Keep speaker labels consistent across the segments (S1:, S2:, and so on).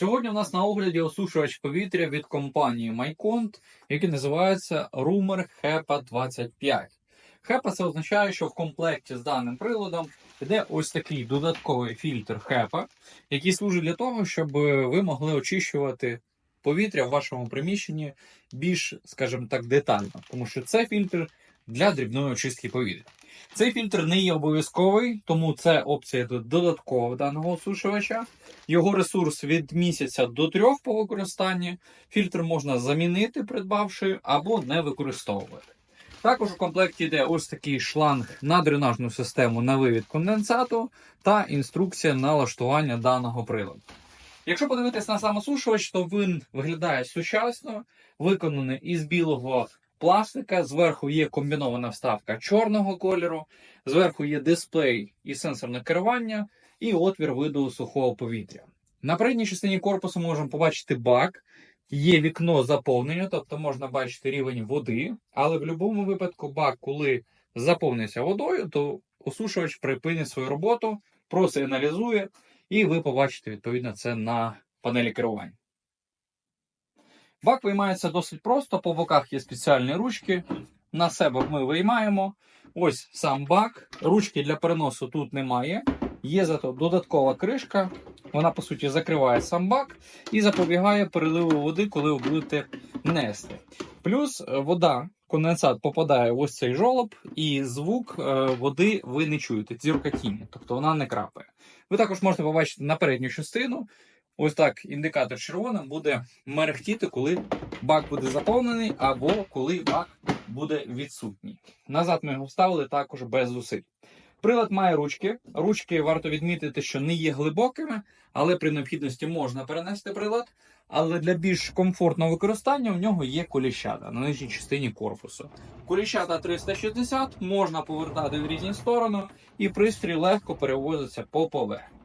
S1: Сьогодні у нас на огляді осушувач повітря від компанії Майконт, який називається Rumor HEPA 25. HEPA це означає, що в комплекті з даним приладом йде ось такий додатковий фільтр HEPA, який служить для того, щоб ви могли очищувати повітря в вашому приміщенні більш, скажімо так, детально, тому що це фільтр для дрібної очистки повітря. Цей фільтр не є обов'язковий, тому це опція додаткова даного осушувача. Його ресурс від місяця до трьох по використанні. Фільтр можна замінити, придбавши, або не використовувати. Також у комплекті йде ось такий шланг на дренажну систему на вивід конденсату та інструкція налаштування даного приладу. Якщо подивитись на сам осушувач, то він виглядає сучасно, виконаний із білого пластика. Зверху є комбінована вставка чорного кольору, зверху є дисплей і сенсорне керування, і отвір виду сухого повітря. На передній частині корпусу можемо побачити бак, є вікно заповнення, тобто можна бачити рівень води, але в будь-якому випадку бак, коли заповниться водою, то осушувач припинить свою роботу, просигналізує, і ви побачите відповідно це на панелі керування. Бак виймається досить просто, по боках є спеціальні ручки. На себе ми виймаємо. Ось сам бак. Ручки для переносу тут немає. Є зато додаткова кришка. Вона, по суті, закриває сам бак і запобігає переливу води, коли ви будете нести. Плюс е, вода, конденсат попадає в ось цей жолоб, і звук е, води ви не чуєте, дзюркатіння, тобто вона не крапає. Ви також можете побачити на передню частину. Ось так індикатор червоним буде мерехтіти, коли бак буде заповнений, або коли бак буде відсутній. Назад ми його вставили також без зусиль. Прилад має ручки. Ручки варто відмітити, що не є глибокими, але при необхідності можна перенести прилад. Але для більш комфортного використання в нього є коліщата на нижній частині корпусу. Коліщата 360 можна повертати в різні сторони, і пристрій легко перевозиться по поверхні.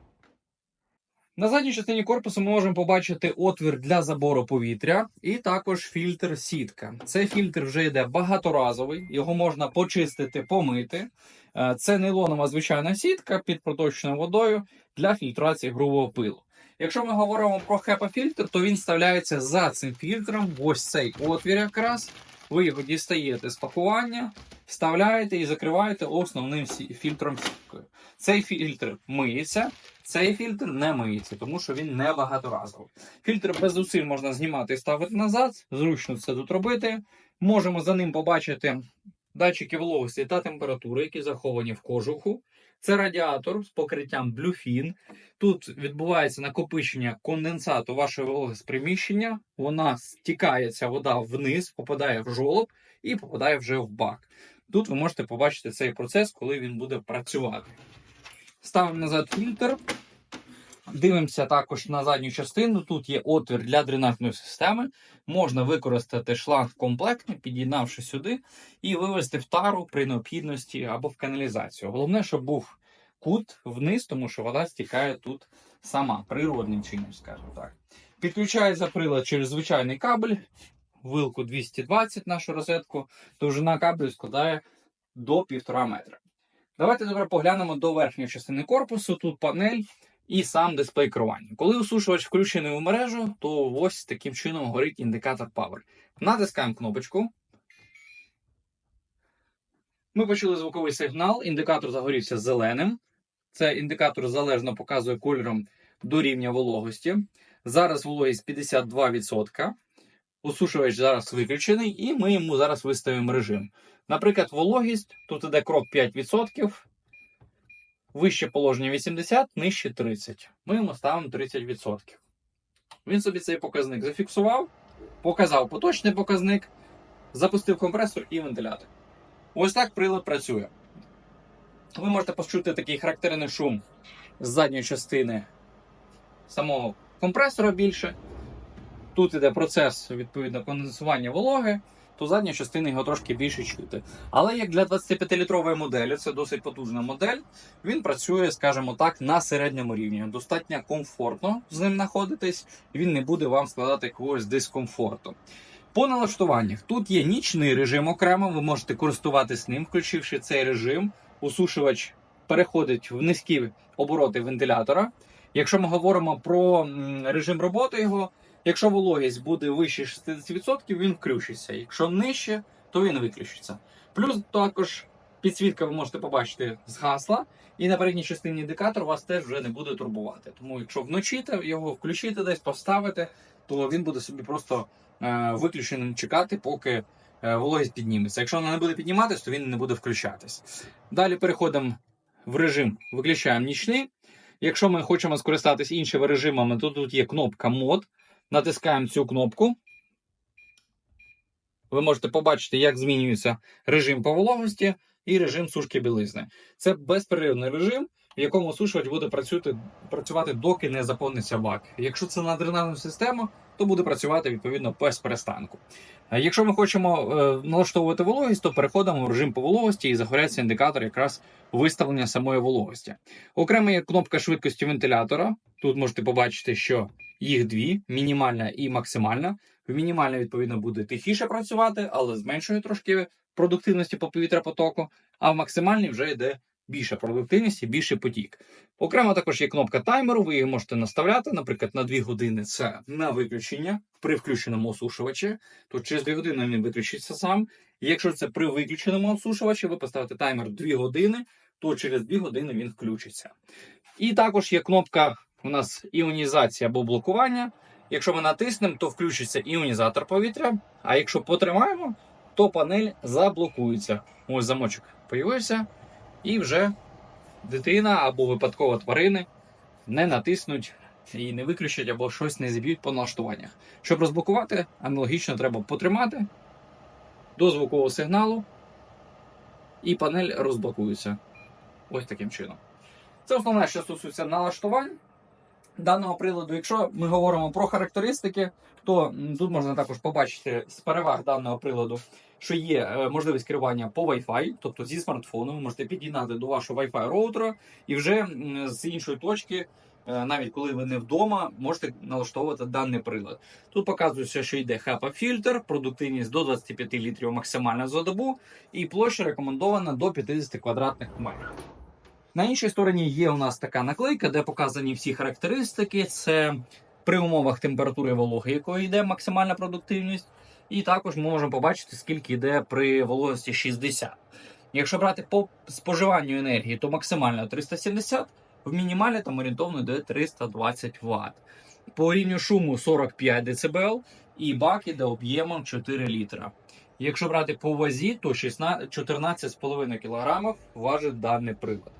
S1: На задній частині корпусу ми можемо побачити отвір для забору повітря і також фільтр сітка. Цей фільтр вже йде багаторазовий, його можна почистити, помити. Е, Це нейлонова звичайна сітка під проточною водою для фільтрації грубого пилу. Якщо ми говоримо про HEPA-фільтр, то він вставляється за цим фільтром ось цей отвір якраз. Ви його дістаєте з пакування, вставляєте і закриваєте основним фільтром сіткою. Цей фільтр миється, цей фільтр не миється, тому що він не багаторазовий. Фільтр без зусиль можна знімати і ставити назад. Зручно це тут робити. Можемо за ним побачити датчики вологості та температури, які заховані в кожуху. Це радіатор з покриттям Bluefin. Тут відбувається накопичення конденсату вашої вологи з приміщення. Вона стікає вода вниз, попадає в жолоб і попадає вже в бак. Тут ви можете побачити цей процес, коли він буде працювати. Ставимо назад фільтр. Дивимося також на задню частину. Тут є отвір для дренажної системи. Можна використати шланг комплектно, під'єднавши сюди, і вивести в тару при необхідності або в каналізацію. Головне, щоб був кут вниз, тому що вода стікає тут сама, природним чином, скажімо так. Підключається прилад через звичайний кабель, вилку 220 нашу розетку. Довжина кабелю складає до 1,5 метра. Давайте тепер поглянемо до верхньої частини корпусу. Тут панель і сам дисплей керування. Коли осушувач включений у мережу, то ось таким чином горить індикатор Power. Натискаємо кнопочку. Ми почули звуковий сигнал, індикатор загорівся зеленим. Це індикатор залежно показує кольором до рівня вологості. Зараз вологість 52%. Осушувач зараз виключений, і ми йому зараз виставимо режим. Наприклад, вологість, тут іде крок 5%, вище положення 80, нижче 30. Ми йому ставимо 30%. Він собі цей показник зафіксував, показав поточний показник, запустив компресор і вентилятор. Ось так прилад працює. Ви можете почути такий характерний шум з задньої частини самого компресора більше. Тут іде процес відповідно конденсування вологи, то задня частина його трошки більше чути. Але як для 25-літрової моделі, це досить потужна модель, він працює, скажімо так, на середньому рівні. Достатньо комфортно з ним знаходитись, він не буде вам складати якогось дискомфорту. По налаштуваннях тут є нічний режим окремо, ви можете користуватись ним, включивши цей режим. Усушувач переходить в низькі обороти вентилятора. Якщо ми говоримо про режим роботи його, якщо вологість буде вище 60%, він включиться. Якщо нижче, то він виключиться. Плюс також підсвітка ви можете побачити згасла, і на передній частині індикатор вас теж вже не буде турбувати. Тому якщо вночі його включити десь, поставити, то він буде собі просто е, виключеним чекати, поки е, вологість підніметься. Якщо вона не буде підніматись, то він не буде включатись. Далі переходимо в режим, виключаємо нічний. Якщо ми хочемо скористатися іншими режимами, то тут є кнопка мод. Натискаємо цю кнопку. Ви можете побачити, як змінюється режим по вологості і режим сушки білизни. Це безперервний режим, в якому осушувач буде працювати, доки не заповниться бак. Якщо це на дренажну систему, то буде працювати відповідно без перестанку. Якщо ми хочемо е, налаштовувати вологість, то переходимо в режим по вологості і загоряється індикатор якраз виставлення самої вологості. Окремо є кнопка швидкості вентилятора. Тут можете побачити, що їх дві: мінімальна і максимальна. В мінімальній, відповідно, буде тихіше працювати, але зменшує трошки продуктивності по повітряпотоку, а в максимальній вже йде більша продуктивність і більший потік. Окремо також є кнопка таймеру, ви її можете наставляти, наприклад, на 2 години це на виключення при включеному осушувачі, то через 2 години він виключиться сам. Якщо це при виключеному осушувачі, ви поставите таймер 2 години, то через 2 години він включиться. І також є кнопка у нас іонізація або блокування. Якщо ми натиснемо, то включиться іонізатор повітря. А якщо потримаємо, то панель заблокується. Ось замочок появився, і вже дитина або випадково тварини не натиснуть і не виключать або щось не зіб'ють по налаштуваннях. Щоб розблокувати, аналогічно треба потримати до звукового сигналу, і панель розблокується. Ось таким чином. Це основне, що стосується налаштувань даного приладу. Якщо ми говоримо про характеристики, то тут можна також побачити з переваг даного приладу, що є е, можливість керування по Wi-Fi, тобто зі смартфону, ви можете під'єднати до вашого Wi-Fi роутера і вже з іншої точки. е, Навіть коли ви не вдома, можете налаштовувати даний прилад. Тут показується, що йде HEPA фільтр, продуктивність до 25 літрів максимальна за добу, і площа рекомендована до 50 квадратних метрів. На іншій стороні є у нас така наклейка, де показані всі характеристики. Це при умовах температури вологи, якої йде максимальна продуктивність. І також ми можемо побачити, скільки йде при вологості 60. Якщо брати по споживанню енергії, то максимально 370, в мінімалі там орієнтовно йде 320 Вт. По рівню шуму 45 дБ і бак іде об'ємом 4 літра. Якщо брати по вазі, то 14,5 кг важить даний прилад.